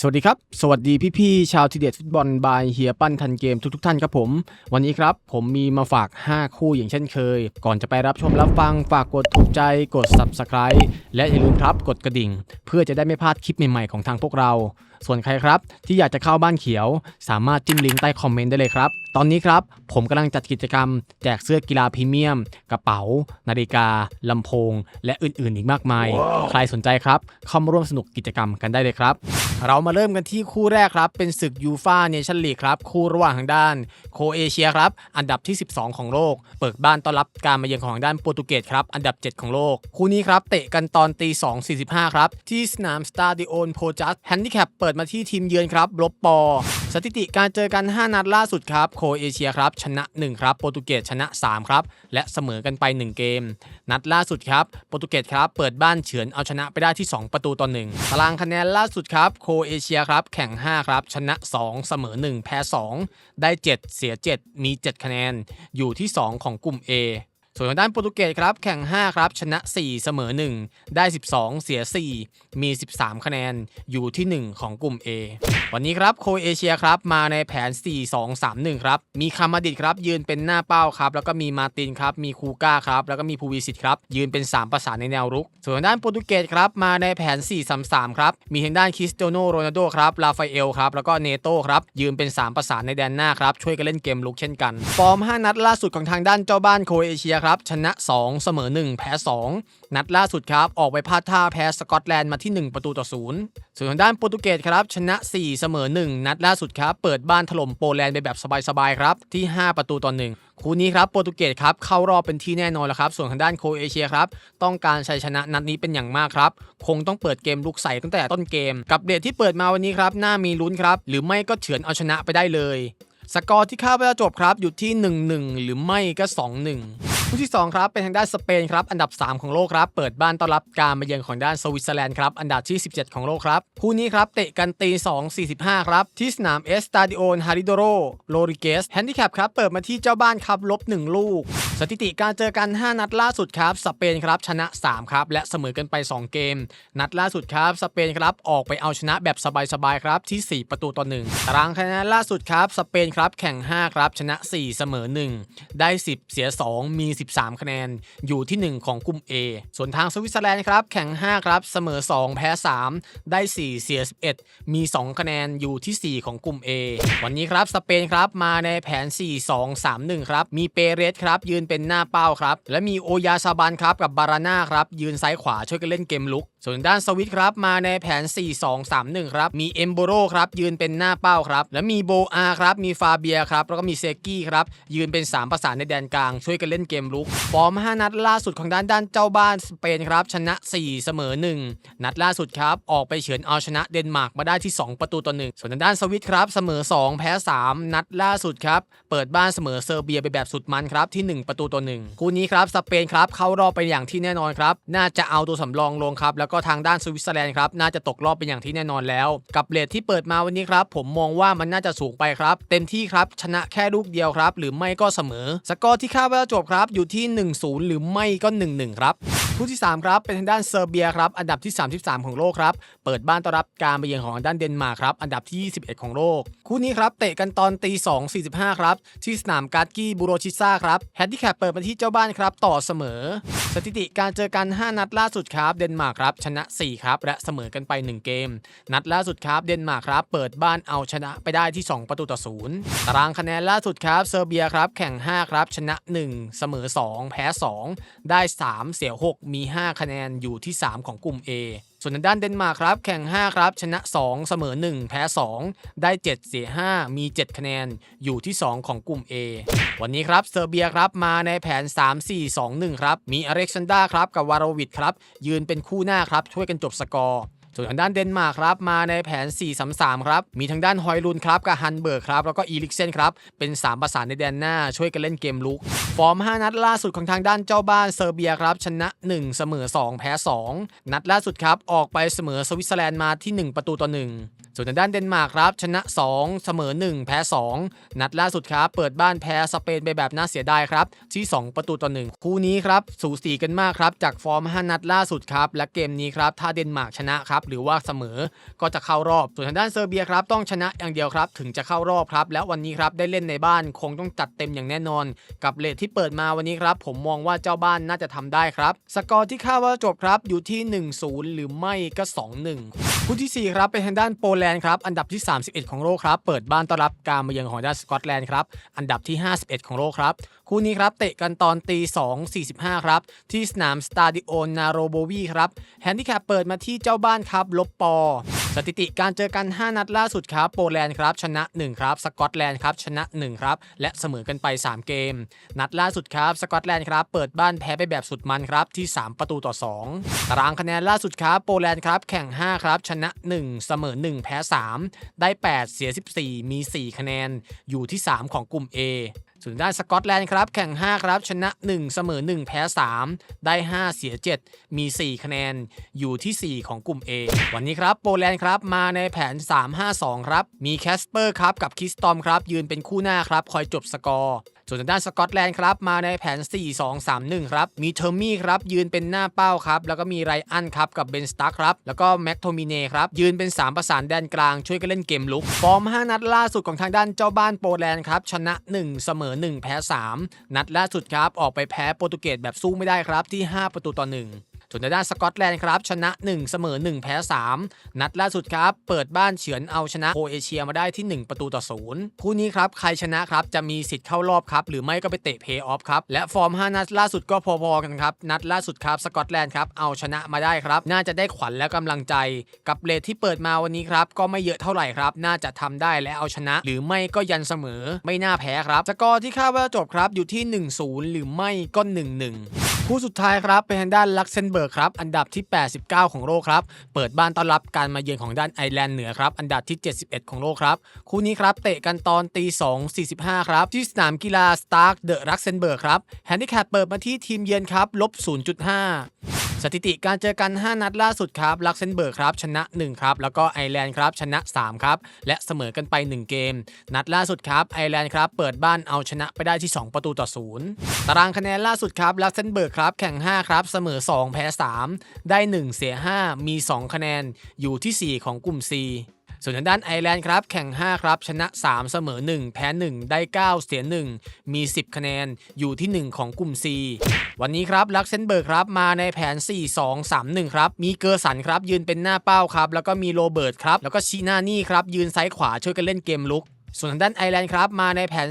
สวัสดีครับ สวัสดีพี่ๆชาวทีเด็ดฟุตบอลบายเฮียปั้นทันเกมทุกๆท่านครับผม วันนี้ครับผมมีมาฝาก 5 คู่อย่างเช่นเคย ก่อนจะไปรับชมรับฟังฝากกดถูกใจกด Subscribe และอย่าลืมครับกดกระดิ่ง เพื่อจะได้ไม่พลาดคลิปใหม่ๆของทางพวกเรา ส่วนใครครับ ที่อยากจะเข้าบ้านเขียว สามารถจิ้มลิงก์ใต้คอมเมนต์ได้เลยครับ ตอนนี้ครับ ผมกำลังจัดกิจกรรม แจกเสื้อกีฬาพรีเมียม กระเป๋า นาฬิกาลำโพง และอื่นๆ อีกมากมาย ใครสนใจครับเข้ามาร่วมสนุกกิจกรรมกันได้เลยครับ เรามาเริ่มกันที่คู่แรกครับ เป็นศึกยูฟาเนชั่นลีกครับคู่ระหว่างทางด้าน โคเอเชียครับอันดับที่ 12 ของโลก เปิดบ้านต้อนรับการมาเยือนของทางด้านโปรตุเกสครับอันดับ 7 ของโลก คู่นี้ครับเตะกันตอนตี2 45ครับที่สนามสตาดิโอนโพจัสแฮนดิแคปเปิดิดมาที่ทีมเยือนครับลบปอ สถิติการเจอกัน 5 นัดล่าสุดครับ โคเอเชียครับ ชนะ 1 ครับ โปรตุเกสชนะ 3 ครับ และเสมอกันไป 1 เกม นัดล่าสุดครับ โปรตุเกสครับ เปิดบ้านเฉือนเอาชนะไปได้ที่ 2 ประตูต่อ1ตารางคะแนนล่าสุดครับ โคเอเชียครับ แข่ง 5 ครับ ชนะ 2 เสมอ 1 แพ้ 2 ได้ 7 เสีย 7 มี 7 คะแนน อยู่ที่ 2 ของกลุ่ม A ส่วนทางด้านโปรตุเกสครับแข่ง 5 ครับ ชนะ 4 เสมอ 1 ได้ 12 เสีย 4 มี 13 คะแนนอยู่ที่ 1 ของกลุ่ม A วันนี้ครับโคเอเชียครับมาในแผน 4-2-3-1 ครับ มีคามาดิดครับ ยืนเป็นหน้าเป้าครับ แล้วก็มีมาตินครับ มีคูก้าครับ แล้วก็มีภูวิสิตครับ ยืนเป็น 3 ประสานในแนวรุก ส่วนทางด้านโปรตุเกสครับมาในแผน 4-3-3 ครับ มีทางด้านคริสเตียโนโรนัลโดครับลาฟาเอลครับแล้วก็เนโต้ครับยืนเป็น 3 ประสานในแดนหน้าครับช่วยกันเล่นเกมลุกเช่นกันฟอร์ม 5 นัดล่าสุดของทางด้านเจ้าบ้านโคเอเชียครับชนะ 2 เสมอ 1 แพ้ 2 นัดล่าสุดครับ ออกไปพลาดท่าแพ้สกอตแลนด์มาที่ 1 ประตูต่อศูนย์ส่วนทางด้านโปรตุเกสครับ ชนะ 4 เสมอ 1 นัดล่าสุดครับ เปิดบ้านถล่มโปแลนด์ไปแบบสบายๆครับ ที่ 5 ประตูต่อ1คู่นี้ครับโปรตุเกสครับเข้ารอบเป็นที่แน่นอนแล้วครับ ส่วนทางด้านโคเอเชียครับต้องการชัยชนะนัดนี้เป็นอย่างมากครับ คงต้องเปิดเกมลุกใส่ตั้งแต่ต้นเกม กับเดทที่เปิดมาวันนี้ครับน่ามีลุ้นครับหรือไม่ก็เฉือนเอาชนะไปได้เลย สกอร์ที่คาดว่าจะจบครับอยู่ที่ 1-1 หรือไม่ก็ 2-1คู่ที่ 2 ครับเป็นทางด้านสเปนครับอันดับ 3 ของโลกครับเปิดบ้านต้อนรับการมาเยือนของด้านสวิตเซอร์แลนด์ครับอันดับที่ 17 ของโลกครับคู่นี้ครับเตะกันตี 2.45 ครับที่สนามเอสตาดิโอนฮาริโดโรโลริเกสแฮนดิแคปครับเปิดมาที่เจ้าบ้านครับลบ 1 ลูก สถิติการเจอกัน 5 นัดล่าสุดครับสเปนครับชนะ 3 ครับและเสมอกันไป 2 เกม นัดล่าสุดครับสเปนครับออกไปเอาชนะแบบสบายๆครับที่ 4 ประตูต่อ1ตารางคะแนนล่าสุดครับสเปนครับ แข่ง 5 ครับ ชนะ 4 เสมอ 1 ได้ 10 เสีย 2 มี 13 คะแนน อยู่ที่ 1 ของกลุ่ม A ส่วนทางสวิตเซอร์แลนด์ครับ แข่ง 5 ครับ เสมอ 2 แพ้ 3 ได้ 4 เสีย 11 มี 2 คะแนน อยู่ที่ 4 ของกลุ่ม A วันนี้ครับ สเปนครับ มาในแผน 4-2-3-1 ครับ มีเปเรสครับ ยืนเป็นหน้าเป้าครับ และมีโอยาซาบันครับ กับบาราน่าครับ ยืนซ้ายขวาช่วยกันเล่นเกมลุกส่วนด้านสวิตครับมาในแผน 4-2-3-1 ครับ มีเอมโบโรครับยืนเป็นหน้าเป้าครับ และมีโบอาครับ มีฟาเบียครับ แล้วก็มีเซกี้ครับ ยืนเป็น 3 ประสานในแดนกลาง ช่วยกันเล่นเกมลุก ฟอร์ม 5 นัดล่าสุดของด้านด้านเจ้าบ้านสเปนครับ ชนะ 4 เสมอ 1 นัดล่าสุดครับ ออกไปเฉือนเอาชนะเดนมาร์กมาได้ที่ 2 ประตูต่อ1ส่วนด้านสวิตครับเสมอ 2 แพ้ 3 นัดล่าสุดครับเปิดบ้านเสมอเซอร์เบียไปแบบสุดมันครับที่ 1 ประตูต่อ1คู่นี้ครับสเปนครับเข้ารอบไปอย่างที่แน่นอนครับน่าจะเอาตัวสำรองลงครับแล้วก็ทางด้านสวิตเซอร์แลนด์ครับน่าจะตกรอบเป็นอย่างที่แน่นอนแล้ว กับเลทที่เปิดมาวันนี้ครับผมมองว่ามันน่าจะสูงไปครับ เต็มที่ครับชนะแค่ลูกเดียวครับ หรือไม่ก็เสมอ สกอร์ที่คาดว่าจะจบครับอยู่ที่ 1-0 หรือไม่ก็ 1-1 ครับ คู่ที่ 3 ครับ เป็นทางด้านเซอร์เบียครับอันดับที่ 33 ของโลกครับ เปิดบ้านต้อนรับการไปเยือนของทางด้านเดนมาร์กครับอันดับที่ 21 ของโลก คู่นี้ครับเตะกันตอนตี2 45 ครับ ที่สนามการ์กี้บูโรชิซ่าครับแฮนดิแคปเปิดมาที่เจ้าบ้านครับต่อเสมอ สถิติการเจอกัน 5 นัดล่าสุดครับเดนมาร์กครับชนะ 4 ครับ และเสมอกันไป 1 เกม นัดล่าสุดครับเดนมาร์กครับเปิดบ้านเอาชนะไปได้ที่ 2 ประตูต่อ0ตารางคะแนนล่าสุดครับเซอร์เบียครับแข่ง 5 ครับชนะ 1 เสมอ 2 แพ้ 2 ได้ 3 เสีย 6มี 5 คะแนนอยู่ที่ 3 ของกลุ่ม A ส่วนด้านเดนมาร์กครับ แข่ง 5 ครับ ชนะ 2 เสมอ 1 แพ้ 2 ได้ 7 เสีย 5 มี 7 คะแนนอยู่ที่ 2 ของกลุ่ม A วันนี้ครับเซอร์เบียครับมาในแผน 3-4-2-1 ครับ มีอเล็กซานดาครับกับวารวิดครับยืนเป็นคู่หน้าครับช่วยกันจบสกอร์ ส่วนทางด้านเดนมาร์กครับมาในแผน 4-3-3 ครับ มีทางด้านฮอยลุนครับกับฮันเบิร์กครับ แล้วก็อีลิกเซนครับ เป็น 3 ประสานในแดนหน้าช่วยกันเล่นเกมลุก ฟอร์ม 5 นัดล่าสุดของทางด้านเจ้าบ้านเซอร์เบียครับ ชนะ 1 เสมอ 2 แพ้ 2 นัดล่าสุดครับออกไปเสมอสวิตเซอร์แลนด์มาที่ 1 ประตูต่อ 1 ส่วนทางด้านเดนมาร์กครับ ชนะ 2 เสมอ 1 แพ้ 2 นัดล่าสุดครับ เปิดบ้านแพ้สเปนไปแบบน่าเสียดายครับ ที่ 2 ประตูต่อ 1 คู่นี้ครับ สูสีกันมากครับ จากฟอร์ม 5 นัดล่าสุดครับ และเกมนี้ครับ ถ้าเดนมาร์กชนะครับ หรือว่าเสมอก็จะเข้ารอบ ส่วนทางด้านเซอร์เบียครับ ต้องชนะอย่างเดียวครับ ถึงจะเข้ารอบครับ แล้ววันนี้ครับ ได้เล่นในบ้าน คงต้องจัดเต็มอย่างแน่นอน กับเลทที่เปิดมาวันนี้ครับ ผมมองว่าเจ้าบ้านน่าจะทำได้ครับ สกอร์ที่คาดว่าจบครับ อยู่ที่ 1-0 หรือไม่ก็ 2-1 คู่ทีสี่4 ครับ เป็นทางด้านโปแลนด์ครับอันดับที่ 31 ของโลกครับเปิดบ้านต้อนรับการมาเยือนของด้านสกอตแลนด์ครับอันดับที่ 51 ของโลกครับคู่นี้ครับเตะกันตอนตี2.45 ครับ ที่สนามสตาดิโอนาโรโบวีครับแฮนดิแคปเปิดมาที่เจ้าบ้านครับลบปอ สถิติการเจอกัน 5 นัดล่าสุดครับโปแลนด์ครับชนะ 1 ครับ สกอตแลนด์ครับชนะ 1 ครับ และเสมอกันไป 3 เกม นัดล่าสุดครับสกอตแลนด์ครับเปิดบ้านแพ้ไปแบบสุดมันครับที่ 3 ประตูต่อ 2 ตารางคะแนนล่าสุดครับโปแลนด์ครับแข่ง 5 ครับ ชนะ 1 เสมอ 1 แพ้ 3 ได้ 8 เสีย 14 มี 4 คะแนน อยู่ที่ 3 ของกลุ่ม A ส่วนด้านสกอตแลนด์ครับ แข่ง 5 ครับ ชนะ 1 เสมอ 1 แพ้ 3 ได้ 5 เสีย 7 มี 4 คะแนนอยู่ที่ 4 ของกลุ่ม A วันนี้ครับโปแลนด์ครับ มาในแผน 3-5-2 ครับ มีแคสเปอร์ครับ กับคิสตอมครับ ยืนเป็นคู่หน้าครับ คอยจบสกอร์ ส่วนทางด้านสกอตแลนด์ครับมาในแผน 4-2-3-1 ครับ มีเทอร์มี่ครับยืนเป็นหน้าเป้าครับ แล้วก็มีไรอันครับกับเบนสตาร์ครับ แล้วก็แม็กโทมิเน่ครับ ยืนเป็น 3 ประสานแดนกลางช่วยกันเล่นเกมลุก ฟอร์ม 5 นัดล่าสุดของทางด้านเจ้าบ้านโปแลนด์ครับ ชนะ 1 เสมอ 1 แพ้ 3 นัดล่าสุดครับ ออกไปแพ้โปรตุเกสแบบสู้ไม่ได้ครับที่ 5 ประตูต่อ 1 ส่วนทางด้านสกอตแลนด์ครับชนะ 1 เสมอ 1 แพ้ 3 นัดล่าสุดครับ เปิดบ้านเฉือนเอาชนะโคเอเชียมาได้ที่ 1 ประตูต่อศูนย์คู่นี้ครับ ใครชนะครับ จะมีสิทธิ์เข้ารอบครับ หรือไม่ก็ไปเตะเพย์ออฟครับ และฟอร์ม 5 นัดล่าสุดก็พอๆกันครับ นัดล่าสุดครับสกอตแลนด์ครับเอาชนะมาได้ครับ น่าจะได้ขวัญและกำลังใจ กับเลทที่เปิดมาวันนี้ครับก็ไม่เยอะเท่าไหร่ครับ น่าจะทำได้และเอาชนะ หรือไม่ก็ยันเสมอ ไม่น่าแพ้ครับสกอร์ที่คาดว่าจบครับอยู่ที่ 1-0 หรือไม่ก็ 1-1 คู่สุดท้ายครับเป็นทางด้านลักเซนเบิร์กครับอันดับที่ 89 ของโลกครับเปิดบ้านต้อนรับการมาเยือนของด้านไอร์แลนด์เหนือครับอันดับที่ 71 ของโลกครับคู่นี้ครับเตะกันตอนตี2.45ครับที่สนามกีฬาสตาร์กเดอะลักเซนเบิร์กครับแฮนดิแคปเปิดมาที่ทีมเยือนครับลบ0.5 สถิติการเจอกัน 5 นัดล่าสุดครับลักเซนเบิร์กครับชนะ 1 ครับ แล้วก็ไอร์แลนด์ครับชนะ 3 ครับ และเสมอกันไป 1 เกม นัดล่าสุดครับไอร์แลนด์ครับเปิดบ้านเอาชนะไปได้ที่ 2 ประตูต่อ0ตารางคะแนนล่าสุดครับลักเซนเบิร์กครับแข่ง 5 ครับ เสมอ 2 แพ้ 3 ได้ 1 เสีย 5 มี 2 คะแนนอยู่ที่ 4 ของกลุ่ม C ส่วนทางด้านไอร์แลนด์ครับ แข่ง 5 ครับ ชนะ 3 เสมอ 1 แพ้ 1 ได้ 9 เสีย 1 มี 10 คะแนนอยู่ที่ 1 ของกลุ่ม C วันนี้ครับลักเซนเบิร์กครับ มาในแผน 4-2-3-1 ครับ มีเกอร์สันครับ ยืนเป็นหน้าเป้าครับ แล้วก็มีโรเบิร์ตครับแล้วก็ชีนานี่ครับยืนซ้ายขวาช่วยกันเล่นเกมลุก ส่วนทางด้านไอร์แลนด์ครับมาในแผน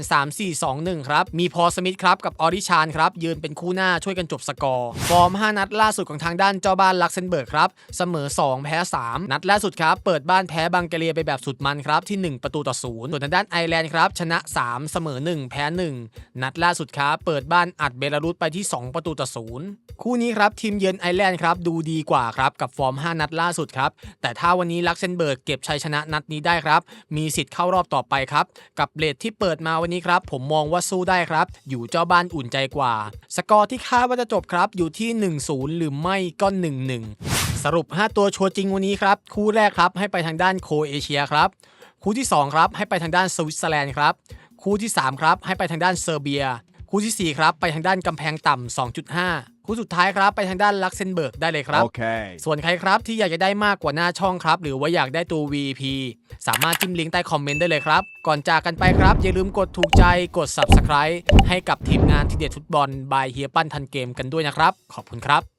3-4-2-1 ครับ มีพอสมิธครับกับออริชานครับ ยืนเป็นคู่หน้าช่วยกันจบสกอร์ ฟอร์ม 5 นัดล่าสุดของทางด้านเจ้าบ้านลักเซนเบิร์กครับ เสมอ 2 แพ้ 3 นัดล่าสุดครับ เปิดบ้านแพ้บังเกเรียไปแบบสุดมันครับ ที่ 1 ประตูต่อศูนย์ส่วนทางด้านไอร์แลนด์ครับชนะ 3 เสมอ 1 แพ้ 1 นัดล่าสุดครับเปิดบ้านอัดเบลารุสไปที่ 2 ประตูต่อศูนย์คู่นี้ครับทีมเยือนไอร์แลนด์ครับดูดีกว่าครับกับฟอร์ม 5 นัดล่าสุดครับแต่ถ้าวันนี้ลักเซนเบิร์กเก็บชัยชนะนัดนี้ได้ครับมีสิทธิ์เข้ารอบต่อไปครับ กับเลทที่เปิดมาวันนี้ครับ ผมมองว่าสู้ได้ครับ อยู่เจ้าบ้านอุ่นใจกว่า สกอร์ที่คาดว่าจะจบครับอยู่ที่ 1-0 หรือไม่ก็ 1-1 สรุป 5 ตัวชัวร์จริงวันนี้ครับ คู่แรกครับให้ไปทางด้านโคเอเชียครับคู่ที่ 2 ครับให้ไปทางด้านสวิตเซอร์แลนด์ครับคู่ที่ 3 ครับให้ไปทางด้านเซอร์เบีย คู่ทีสี่ 4 ครับ ไปทางด้านกำแพงต่ำ2.5 คู่สุดท้ายครับไปทางด้านลักเซนเบิร์กได้เลยครับ Okay. ส่วนใครครับที่อยากจะได้มากกว่าหน้าช่องครับ หรือว่าอยากได้ตัว VP สามารถจิ้มลิงก์ใต้คอมเมนต์ได้เลยครับ ก่อนจากกันไปครับ อย่าลืมกดถูกใจกด Subscribe ให้กับทีมงานทีเด็ดฟุตบอลบายเฮียปั้นทันเกมกันด้วยนะครับ ขอบคุณครับ